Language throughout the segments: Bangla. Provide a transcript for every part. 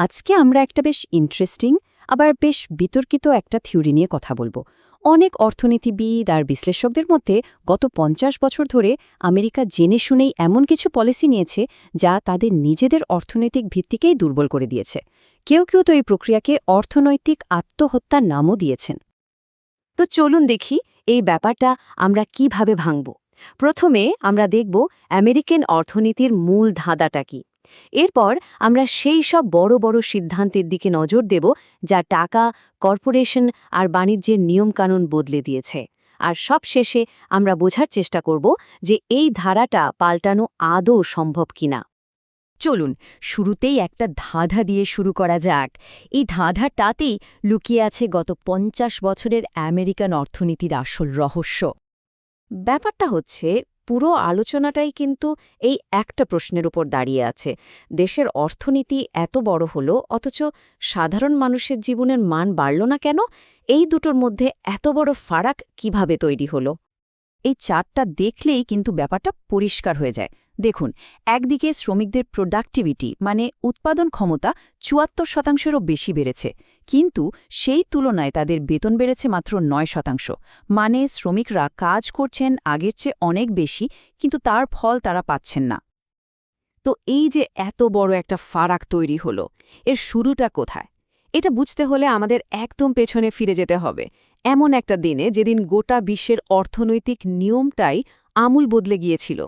আজকে আমরা একটা বেশ ইন্টারেস্টিং আবার বেশ বিতর্কিত একটা থিওরি নিয়ে কথা বলব। অনেক অর্থনীতিবিদ আর বিশ্লেষকদের মধ্যে গত পঞ্চাশ বছর ধরে আমেরিকা জেনে শুনেই এমন কিছু পলিসি নিয়েছে যা তাদের নিজেদের অর্থনৈতিক ভিত্তিকেই দুর্বল করে দিয়েছে। কেউ কেউ তো এই প্রক্রিয়াকে অর্থনৈতিক আত্মহত্যার নামও দিয়েছেন। তো চলুন দেখি এই ব্যাপারটা আমরা কীভাবে ভাঙব। প্রথমে আমরা দেখব আমেরিকান অর্থনীতির মূল ধাঁধাটা কি। এরপর আমরা সেই সব বড় বড় সিদ্ধান্তের দিকে নজর দেব যা টাকা, কর্পোরেশন আর বাণিজ্যের নিয়মকানুন বদলে দিয়েছে। আর সব শেষে আমরা বোঝার চেষ্টা করব যে এই ধারাটা পাল্টানো আদৌ সম্ভব কিনা। চলুন, শুরুতেই একটা ধাঁধা দিয়ে শুরু করা যাক। এই ধাঁধাটাতেই লুকিয়ে আছে গত পঞ্চাশ বছরের আমেরিকান অর্থনীতির আসল রহস্য। ব্যাপারটা হচ্ছে পুরো আলোচনাটাই কিন্তু এই একটা প্রশ্নের উপর দাঁড়িয়ে আছে। দেশের অর্থনীতি এত বড় হলো, অথচ সাধারণ মানুষের জীবনের মান বাড়ল না কেন? এই দুটোর মধ্যে এত বড় ফারাক কীভাবে তৈরি হলো? এই চারটা দেখলেই কিন্তু ব্যাপারটা পরিষ্কার হয়ে যায়। দেখুন, একদিকে শ্রমিকদের প্রোডাক্টিভিটি মানে উৎপাদন ক্ষমতা, চুয়াত্তর শতাংশেরও বেশি বেড়েছে। কিন্তু সেই তুলনায় তাদের বেতন বেড়েছে মাত্র নয় শতাংশ। মানে শ্রমিকরা কাজ করছেন আগের চেয়ে অনেক বেশি, কিন্তু তার ফল তারা পাচ্ছেন না। তো এই যে এত বড় একটা ফারাক তৈরি হলো, এর শুরুটা কোথায়? এটা বুঝতে হলে আমাদের একদম পেছনে ফিরে যেতে হবে। এমন একটা দিনে যেদিন গোটা বিশ্বের অর্থনৈতিক নিয়মটাই আমূল বদলে গিয়েছিল।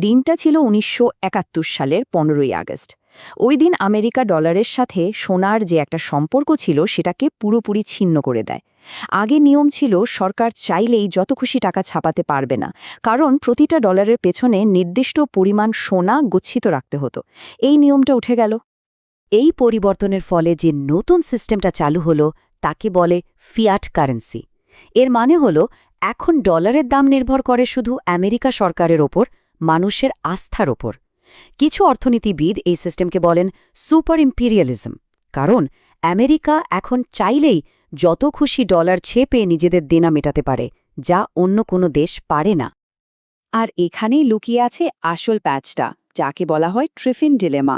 দিনটা ছিল উনিশশো একাত্তর সালের পনেরোই আগস্ট। ওই দিন আমেরিকা ডলারের সাথে সোনার যে একটা সম্পর্ক ছিল সেটাকে পুরোপুরি ছিন্ন করে দেয়। আগে নিয়ম ছিল, সরকার চাইলেই যত খুশি টাকা ছাপাতে পারবে না, কারণ প্রতিটা ডলারের পেছনে নির্দিষ্ট পরিমাণ সোনা গচ্ছিত রাখতে হতো। এই নিয়মটা উঠে গেল। এই পরিবর্তনের ফলে যে নতুন সিস্টেমটা চালু হলো, তাকে বলে ফিয়াট কারেন্সি। এর মানে হল, এখন ডলারের দাম নির্ভর করে শুধু আমেরিকা সরকারের ওপর মানুষের আস্থার ওপর। কিছু অর্থনীতিবিদ এই সিস্টেমকে বলেন সুপার ইম্পিরিয়ালিজম, কারণ আমেরিকা এখন চাইলেই যত খুশি ডলার ছেপে নিজেদের দেনা মেটাতে পারে, যা অন্য কোনো দেশ পারে না। আর এখানেই লুকিয়ে আছে আসল প্যাচটা, যাকে বলা হয় ট্রিফিন ডিলেমা।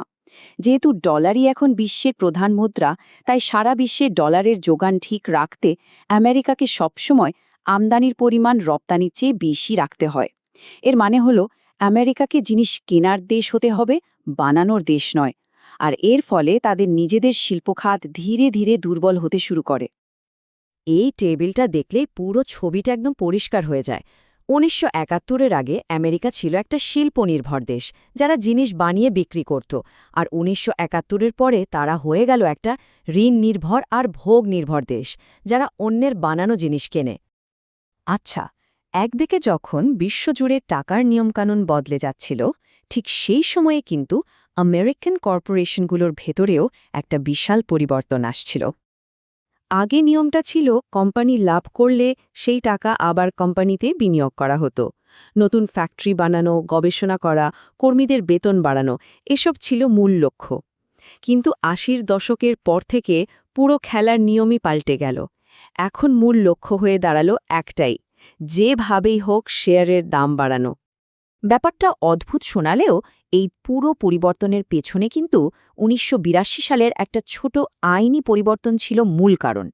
যেহেতু ডলারই এখন বিশ্বের প্রধান মুদ্রা, তাই সারা বিশ্বে ডলারের যোগান ঠিক রাখতে আমেরিকাকে সবসময় আমদানির পরিমাণ রপ্তানির চেয়ে বেশি রাখতে হয়। এর মানে হল আমেরিকাকে জিনিস কেনার দেশ হতে হবে? বানানোর দেশ নয়। আর এর ফলে তাদের নিজেদের শিল্পখাত ধীরে ধীরে দুর্বল হতে শুরু করে। এই টেবিলটা দেখলে পুরো ছবিটা একদম পরিষ্কার হয়ে যায়। উনিশশো একাত্তরের আগে আমেরিকা ছিল একটা শিল্পনির্ভর দেশ, যারা জিনিস বানিয়ে বিক্রি করত। আর উনিশশো একাত্তরের পরে তারা হয়ে গেল একটা ঋণ নির্ভর আর ভোগ নির্ভর দেশ, যারা অন্যের বানানো জিনিস কেনে। আচ্ছা একদিকে যখন বিশ্বজুড়ে টাকার নিয়মকানুন বদলে যাচ্ছিল, ঠিক সেই সময়ে কিন্তু আমেরিকান কর্পোরেশনগুলোর ভেতরেও একটা বিশাল পরিবর্তন আসছিল। আগে নিয়মটা ছিল, কোম্পানি লাভ করলে সেই টাকা আবার কোম্পানিতে বিনিয়োগ করা হতো। নতুন ফ্যাক্টরি বানানো, গবেষণা করা, কর্মীদের বেতন বাড়ানো, এসব ছিল মূল লক্ষ্য। কিন্তু আশির দশকের পর থেকে পুরো খেলার নিয়মই পাল্টে গেল। এখন মূল লক্ষ্য হয়ে দাঁড়াল একটাই যেভাবেই হোক শেয়ারের দাম বাড়ানো। ব্যাপারটা অদ্ভুত শোনালেও এই পুরো পরিবর্তনের পেছনে কিন্তু উনিশশো বিরাশি সালের একটা ছোট আইনি পরিবর্তন ছিল মূল কারণ।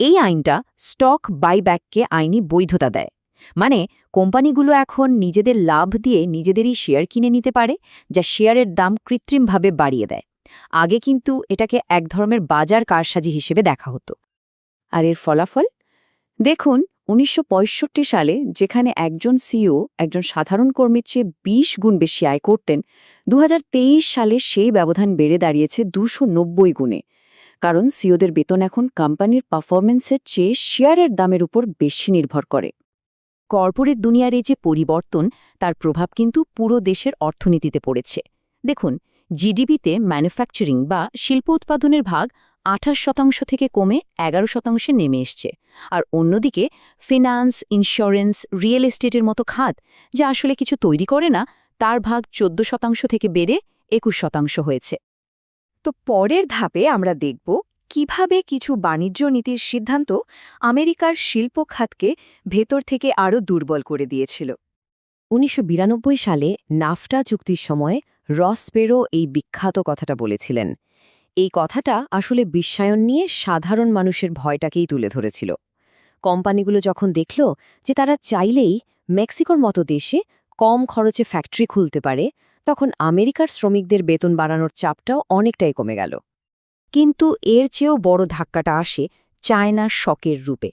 এই আইনটা স্টক বাইব্যাককে আইনি বৈধতা দেয়। মানে কোম্পানিগুলো এখন নিজেদের লাভ দিয়ে নিজেদেরই শেয়ার কিনে নিতে পারে, যা শেয়ারের দাম কৃত্রিমভাবে বাড়িয়ে দেয়। আগে কিন্তু এটাকে এক ধরনের বাজার কারসাজি হিসেবে দেখা হতো। আর এর ফলাফল? দেখুন উনিশশো পঁয়ষট্টি সালে যেখানে একজন সিও একজন সাধারণ কর্মীর চেয়ে ২০ গুণ বেশি আয় করতেন দু হাজার তেইশ সালে সেই ব্যবধান বেড়ে দাঁড়িয়েছে দুশো নব্বই গুণে। কারণ সিওদের বেতন এখন কোম্পানির পারফরমেন্সের চেয়ে শেয়ারের দামের উপর বেশি নির্ভর করে। কর্পোরেট দুনিয়ার এই যে পরিবর্তন, তার প্রভাব কিন্তু পুরো দেশের অর্থনীতিতে পড়েছে। দেখুন, জিডিপিতে ম্যানুফ্যাকচারিং বা শিল্প উৎপাদনের ভাগ আঠাশ শতাংশ থেকে কমে এগারো শতাংশে নেমে এসছে। আর অন্যদিকে ফিনান্স ইন্স্যুরেন্স রিয়েল এস্টেটের মতো খাত, যা আসলে কিছু তৈরি করে না, তার ভাগ চোদ্দ শতাংশ থেকে বেড়ে একুশ শতাংশ হয়েছে। তো পরের ধাপে আমরা দেখব কীভাবে কিছু বাণিজ্য নীতির সিদ্ধান্ত আমেরিকার শিল্প খাতকে ভেতর থেকে আরও দুর্বল করে দিয়েছিল। উনিশশো বিরানব্বই সালে নাফটা চুক্তির সময় রস পেরো এই বিখ্যাত কথাটা বলেছিলেন। এই কথাটা আসলে বিশ্বায়ন নিয়ে সাধারণ মানুষের ভয়টাকেই তুলে ধরেছিল। কোম্পানিগুলো যখন দেখল যে তারা চাইলেই মেক্সিকোর মতো দেশে কম খরচে ফ্যাক্টরি খুলতে পারে, তখন আমেরিকার শ্রমিকদের বেতন বাড়ানোর চাপটাও অনেকটাই কমে গেল। কিন্তু এর চেয়েও বড় ধাক্কাটা আসে চায়নার শকের রূপে।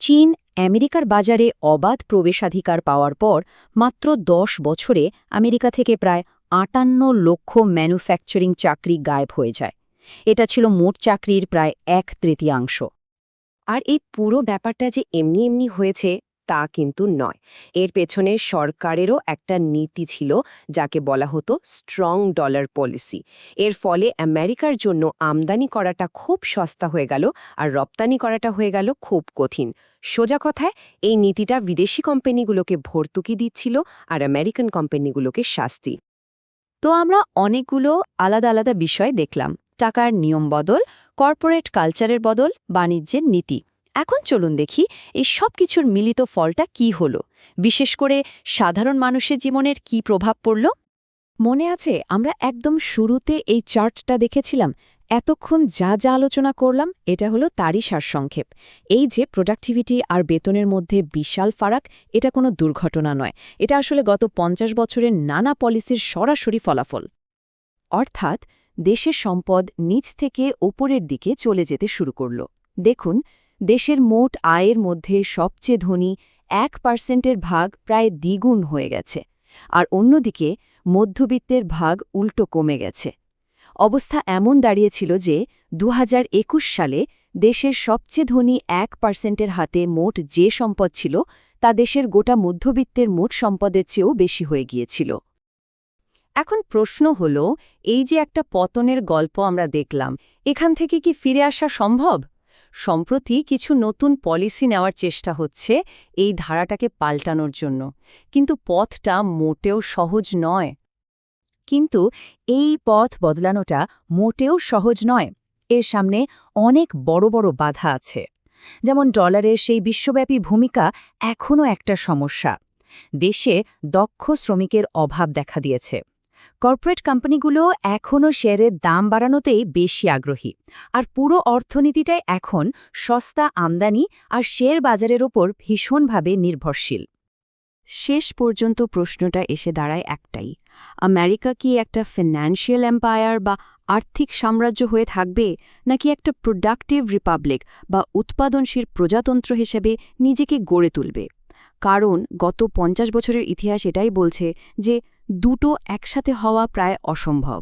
চীন আমেরিকার বাজারে অবাধ প্রবেশাধিকার পাওয়ার পর মাত্র দশ বছরে আমেরিকা থেকে প্রায় আটান্ন লক্ষ ম্যানুফ্যাকচারিং চাকরি গায়েব হয়ে যায়। এটা ছিল মোট চাকরির প্রায় এক তৃতীয়াংশ। আর এই পুরো ব্যাপারটা যে এমনি এমনি হয়েছে, তা কিন্তু নয়। এর পেছনে সরকারেরও একটা নীতি ছিল, যাকে বলা হতো স্ট্রং ডলার পলিসি এর ফলে আমেরিকার জন্য আমদানি করাটা খুব সস্তা হয়ে গেল, আর রপ্তানি করাটা হয়ে গেল খুব কঠিন। সোজা কথায়, এই নীতিটা বিদেশি কোম্পানিগুলোকে ভর্তুকি দিচ্ছিল, আর আমেরিকান কোম্পানিগুলোকে শাস্তি। তো আমরা অনেকগুলো আলাদা আলাদা বিষয় দেখলাম। টাকার নিয়ম বদল, কর্পোরেট কালচারের বদল, বাণিজ্যের নীতি। এখন চলুন দেখি এই সব কিছুর মিলিত ফলটা কি হলো। বিশেষ করে সাধারণ মানুষের জীবনের কি প্রভাব পড়ল? মনে আছে, আমরা একদম শুরুতে এই চার্টটা দেখেছিলাম। এতক্ষণ যা যা আলোচনা করলাম, এটা হলো তারই সারসংক্ষেপ। এই যে প্রোডাক্টিভিটি আর বেতনের মধ্যে বিশাল ফারাক, এটা কোনো দুর্ঘটনা নয়। এটা আসলে গত পঞ্চাশ বছরের নানা পলিসির সরাসরি ফলাফল। অর্থাৎ দেশের সম্পদ নিচ থেকে ওপরের দিকে চলে যেতে শুরু করল। দেখুন, দেশের মোট আয়ের মধ্যে সবচেয়ে ধনী এক পার্সেন্টের ভাগ প্রায় দ্বিগুণ হয়ে গেছে, আর অন্যদিকে মধ্যবিত্তের ভাগ উল্টো কমে গেছে। অবস্থা এমন দাঁড়িয়েছিল যে দু হাজার একুশ সালে দেশের সবচেয়ে ধনী এক পার্সেন্টের হাতে মোট যে সম্পদ ছিল তা দেশের গোটা মধ্যবিত্তের মোট সম্পদের চেয়েও বেশি হয়ে গিয়েছিল। এখন প্রশ্ন হল, এই যে একটা পতনের গল্প আমরা দেখলাম, এখান থেকে কি ফিরে আসা সম্ভব? সম্প্রতি কিছু নতুন পলিসি নেওয়ার চেষ্টা হচ্ছে এই ধারাটাকে পাল্টানোর জন্য, কিন্তু পথটা মোটেও সহজ নয়। কিন্তু এই পথ বদলানোটা মোটেও সহজ নয়। এর সামনে অনেক বড় বড় বাধা আছে। যেমন ডলারের সেই বিশ্বব্যাপী ভূমিকা এখনও একটা সমস্যা। দেশে দক্ষ শ্রমিকের অভাব দেখা দিয়েছে। কর্পোরেট কোম্পানিগুলো এখনও শেয়ারের দাম বাড়ানোতেই বেশি আগ্রহী। আর পুরো অর্থনীতিটাই এখন সস্তা আমদানি আর শেয়ার বাজারের ওপর ভীষণভাবে নির্ভরশীল। শেষ পর্যন্ত প্রশ্নটা এসে দাঁড়ায় একটাই, আমেরিকা কি একটা ফিনান্সিয়াল এম্পায়ার বা আর্থিক সাম্রাজ্য হয়ে থাকবে, নাকি একটা প্রোডাক্টিভ রিপাবলিক বা উৎপাদনশীল প্রজাতন্ত্র হিসেবে নিজেকে গড়ে তুলবে? কারণ গত পঞ্চাশ বছরের ইতিহাস এটাই বলছে যে দুটো একসাথে হওয়া প্রায় অসম্ভব।